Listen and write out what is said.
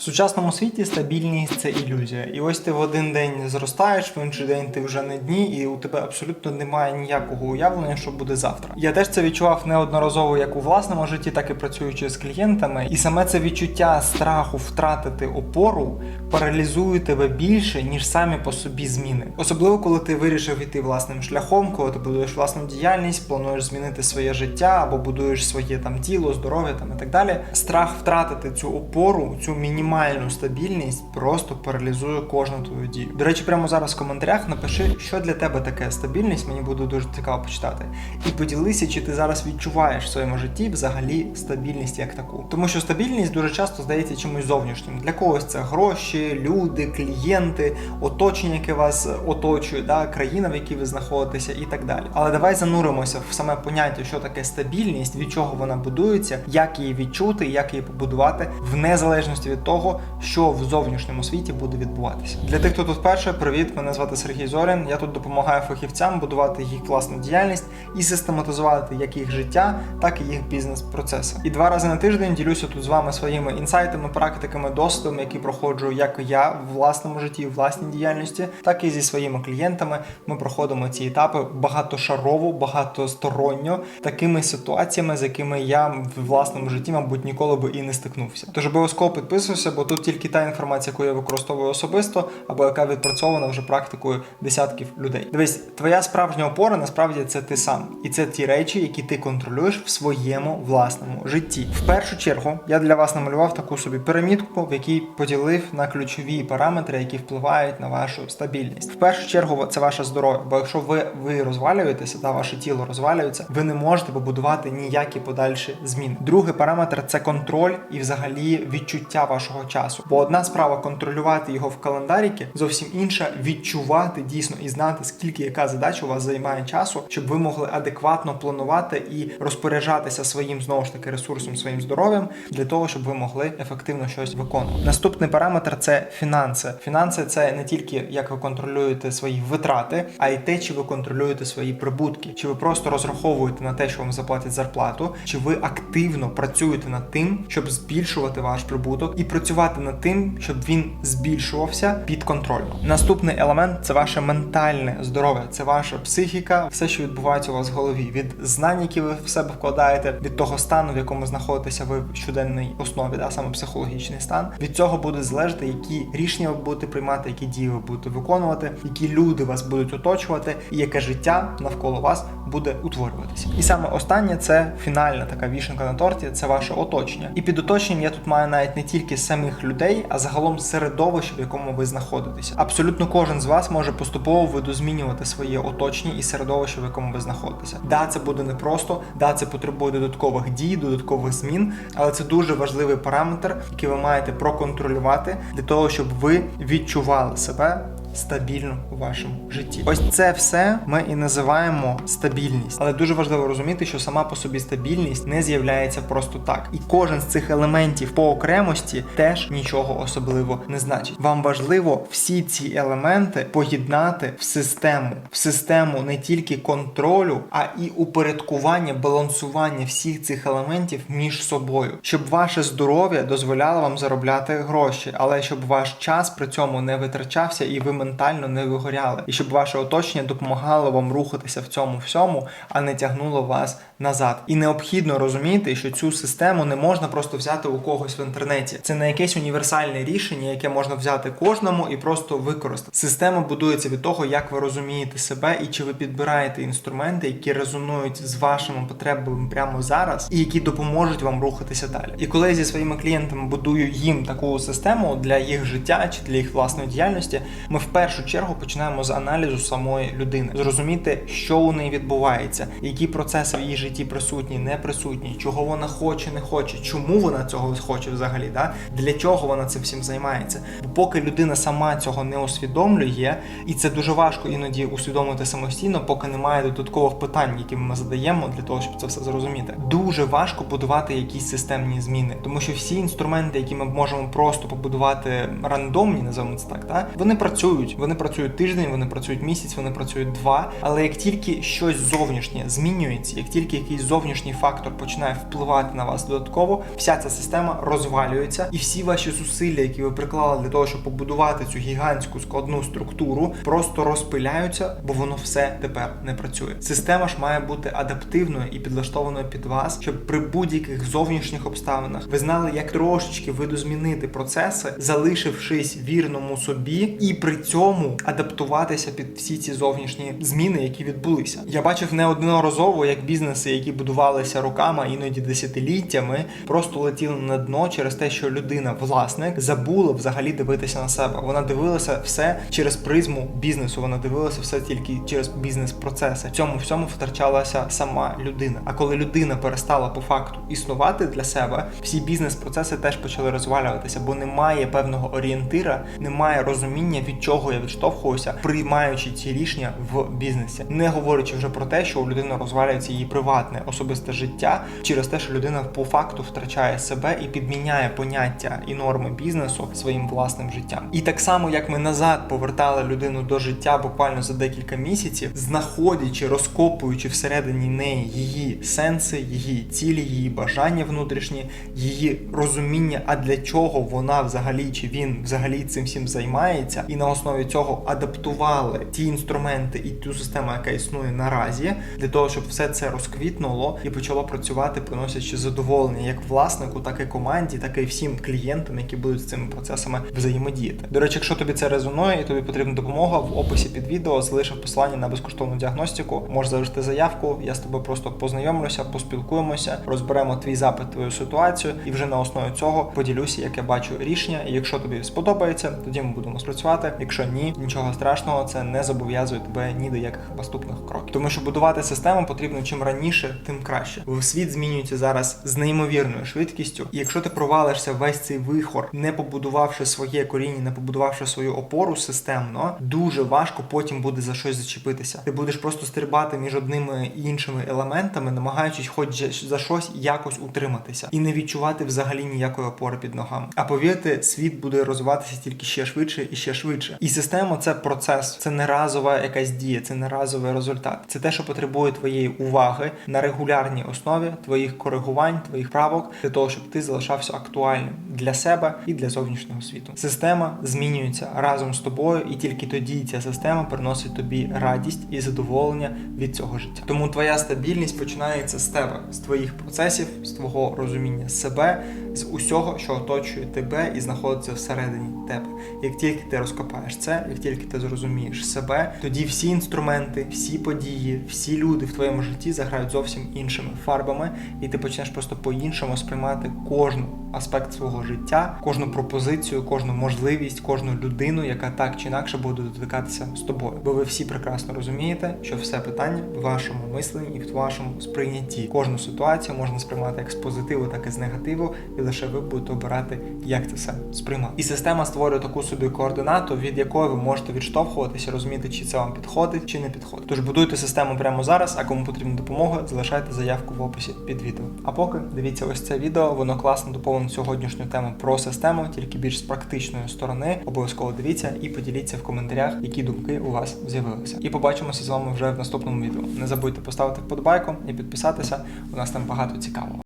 В сучасному світі стабільність це ілюзія. І ось ти в один день зростаєш, в інший день ти вже на дні, і у тебе абсолютно немає ніякого уявлення, що буде завтра. Я теж це відчував неодноразово як у власному житті, так і працюючи з клієнтами. І саме це відчуття страху втратити опору паралізує тебе більше, ніж самі по собі зміни. Особливо, коли ти вирішив іти власним шляхом, коли ти будуєш власну діяльність, плануєш змінити своє життя або будуєш своє там тіло, здоров'я там і так далі. Страх втратити цю опору, цю мінімальну стабільність просто паралізує кожну твою дію. До речі, прямо зараз в коментарях напиши, що для тебе таке стабільність. Мені буде дуже цікаво почитати. І поділися, чи ти зараз відчуваєш в своєму житті взагалі стабільність як таку. Тому що стабільність дуже часто здається чимось зовнішнім. Для когось це гроші, люди, клієнти, оточення, яке вас оточує, да, країна, в якій ви знаходитеся, і так далі. Але давай зануримося в саме поняття, що таке стабільність, від чого вона будується, як її відчути, як її побудувати, в незалежності від того, що в зовнішньому світі буде відбуватися. Для тих, хто тут вперше, привіт, мене звати Сергій Зорін. Я тут допомагаю фахівцям будувати їх власну діяльність і систематизувати як їх життя, так і їх бізнес-процеси. І два рази на тиждень ділюся тут з вами своїми інсайтами, практиками, досвідом, які проходжу як я в власному житті, в власній діяльності, так і зі своїми клієнтами. Ми проходимо ці етапи багатошарово, багатосторонньо, такими ситуаціями, з якими я в власному житті, мабуть, ніколи би і не стикнувся. Тож обов'язково підписуйся, бо тут тільки та інформація, яку я використовую особисто, або яка відпрацьована вже практикою десятків людей. Дивись, твоя справжня опора насправді це ти сам, і це ті речі, які ти контролюєш в своєму власному житті. В першу чергу я для вас намалював таку собі пірамідку, в якій поділив на ключові параметри, які впливають на вашу стабільність. В першу чергу це ваше здоров'я. Бо якщо ви, ви розвалюєтеся, та ваше тіло розвалюється, ви не можете побудувати ніякі подальші зміни. Другий параметр це контроль і взагалі відчуття вашого часу. Бо одна справа контролювати його в календаріки, зовсім інша відчувати дійсно і знати, скільки яка задача у вас займає часу, щоб ви могли адекватно планувати і розпоряджатися своїм знову ж таки ресурсом, своїм здоров'ям для того, щоб ви могли ефективно щось виконувати. Наступний параметр це фінанси. Фінанси це не тільки як ви контролюєте свої витрати, а й те, чи ви контролюєте свої прибутки, чи ви просто розраховуєте на те, що вам заплатять зарплату, чи ви активно працюєте над тим, щоб збільшувати ваш прибуток, і працювати над тим, щоб він збільшувався підконтрольно. Наступний елемент це ваше ментальне здоров'я, це ваша психіка, все, що відбувається у вас в голові, від знань, які ви в себе вкладаєте, від того стану, в якому знаходитеся ви в щоденній основі, да, саме психологічний стан. Від цього буде залежати, які рішення ви будете приймати, які дії ви будете виконувати, які люди вас будуть оточувати, і яке життя навколо вас буде утворюватися. І саме останнє це фінальна така вішенка на торті, це ваше оточення. І під оточенням я тут маю навіть не тільки самих людей, а загалом середовище, в якому ви знаходитеся. Абсолютно кожен з вас може поступово видозмінювати своє оточення і середовище, в якому ви знаходитеся. Да, це буде непросто, да, це потребує додаткових дій, додаткових змін, але це дуже важливий параметр, який ви маєте проконтролювати для того, щоб ви відчували себе стабільно у вашому житті. Ось це все ми і називаємо стабільність. Але дуже важливо розуміти, що сама по собі стабільність не з'являється просто так. І кожен з цих елементів по окремості теж нічого особливо не значить. Вам важливо всі ці елементи поєднати в систему, в систему не тільки контролю, а і упорядкування, балансування всіх цих елементів між собою, щоб ваше здоров'я дозволяло вам заробляти гроші, але щоб ваш час при цьому не витрачався і ви ментально не вигоряли, і щоб ваше оточення допомагало вам рухатися в цьому всьому, а не тягнуло вас назад. І необхідно розуміти, що цю систему не можна просто взяти у когось в інтернеті. Це не якесь універсальне рішення, яке можна взяти кожному і просто використати. Система будується від того, як ви розумієте себе і чи ви підбираєте інструменти, які резонують з вашими потребами прямо зараз, і які допоможуть вам рухатися далі. І коли я зі своїми клієнтами будую їм таку систему для їх життя чи для їх власної діяльності, ми в першу чергу починаємо з аналізу самої людини, зрозуміти, що у неї відбувається, які процеси в її житті присутні, не присутні, чого вона хоче, не хоче, чому вона цього хоче взагалі, да? для чого вона цим всім займається. Бо поки людина сама цього не усвідомлює, і це дуже важко іноді усвідомити самостійно, поки немає додаткових питань, які ми задаємо для того, щоб це все зрозуміти. Дуже важко будувати якісь системні зміни, тому що всі інструменти, які ми можемо просто побудувати рандомні, називаємо це так, да? вони працюють працюють. Вони працюють тиждень, вони працюють місяць, вони працюють два. Але як тільки щось зовнішнє змінюється, як тільки якийсь зовнішній фактор починає впливати на вас додатково, вся ця система розвалюється, і всі ваші зусилля, які ви приклали для того, щоб побудувати цю гігантську складну структуру, просто розпиляються, бо воно все тепер не працює. Система ж має бути адаптивною і підлаштованою під вас, щоб при будь-яких зовнішніх обставинах ви знали, як трошечки видозмінити процеси, залишившись вірному собі, і при цьому адаптуватися під всі ці зовнішні зміни, які відбулися. Я бачив неодноразово, як бізнеси, які будувалися роками, іноді десятиліттями, просто летіли на дно через те, що людина, власник, забула взагалі дивитися на себе. Вона дивилася все через призму бізнесу. Вона дивилася все тільки через бізнес-процеси. В цьому всьому втрачалася сама людина. А коли людина перестала по факту існувати для себе, всі бізнес-процеси теж почали розвалюватися, бо немає певного орієнтира, немає розуміння, від чого я відштовхуюся, приймаючи ці рішення в бізнесі, не говорячи вже про те, що у людини розвалюється її приватне особисте життя через те, що людина по факту втрачає себе і підміняє поняття і норми бізнесу своїм власним життям. І так само, як ми назад повертали людину до життя буквально за декілька місяців, знаходячи, розкопуючи всередині неї її сенси, її цілі, її бажання внутрішні, її розуміння, а для чого вона взагалі чи він взагалі цим всім займається, і на основі цього адаптували ті інструменти і ту систему, яка існує наразі, для того, щоб все це розквітнуло і почало працювати, приносячи задоволення як власнику, так і команді, так і всім клієнтам, які будуть з цими процесами взаємодіяти. До речі, якщо тобі це резонує і тобі потрібна допомога, в описі під відео залишив посилання на безкоштовну діагностику. Можеш залишити заявку. Я з тобою просто познайомлюся, поспілкуємося, розберемо твій запит, твою ситуацію, і вже на основі цього поділюся, як я бачу рішення. І якщо тобі сподобається, тоді ми будемо спрацювати. Якщо ні, нічого страшного, це не зобов'язує тебе ні до яких наступних кроків. Тому що будувати систему потрібно чим раніше, тим краще. Світ змінюється зараз з неймовірною швидкістю. І якщо ти провалишся весь цей вихор, не побудувавши своє коріння, не побудувавши свою опору системно, дуже важко потім буде за щось зачепитися. Ти будеш просто стрибати між одними і іншими елементами, намагаючись, хоч за щось якось утриматися, і не відчувати взагалі ніякої опори під ногами. А повірте, світ буде розвиватися тільки ще швидше і ще швидше. І система це процес, це не разова якась дія, це не разовий результат. Це те, що потребує твоєї уваги на регулярній основі, твоїх коригувань, твоїх правок для того, щоб ти залишався актуальним для себе і для зовнішнього світу. Система змінюється разом з тобою, і тільки тоді ця система приносить тобі радість і задоволення від цього життя. Тому твоя стабільність починається з тебе, з твоїх процесів, з твого розуміння себе, з усього, що оточує тебе і знаходиться всередині тебе. Як тільки ти розкопаєш це, як тільки ти зрозумієш себе, тоді всі інструменти, всі події, всі люди в твоєму житті заграють зовсім іншими фарбами, і ти почнеш просто по-іншому сприймати кожну аспект свого життя, кожну пропозицію, кожну можливість, кожну людину, яка так чи інакше буде дотикатися з тобою. Бо ви всі прекрасно розумієте, що все питання в вашому мисленні і в вашому сприйнятті. Кожну ситуацію можна сприймати як з позитиву, так і з негативу, і лише ви будете обирати, як це все сприймати. І система створює таку собі координату, від якої ви можете відштовхуватися, розуміти, чи це вам підходить, чи не підходить. Тож будуйте систему прямо зараз. А кому потрібна допомога, залишайте заявку в описі під відео. А поки дивіться ось це відео, воно класно доповнить сьогоднішню тему про систему, тільки більш з практичної сторони. Обов'язково дивіться і поділіться в коментарях, які думки у вас з'явилися. І побачимося з вами вже в наступному відео. Не забудьте поставити вподобайку і підписатися. У нас там багато цікавого.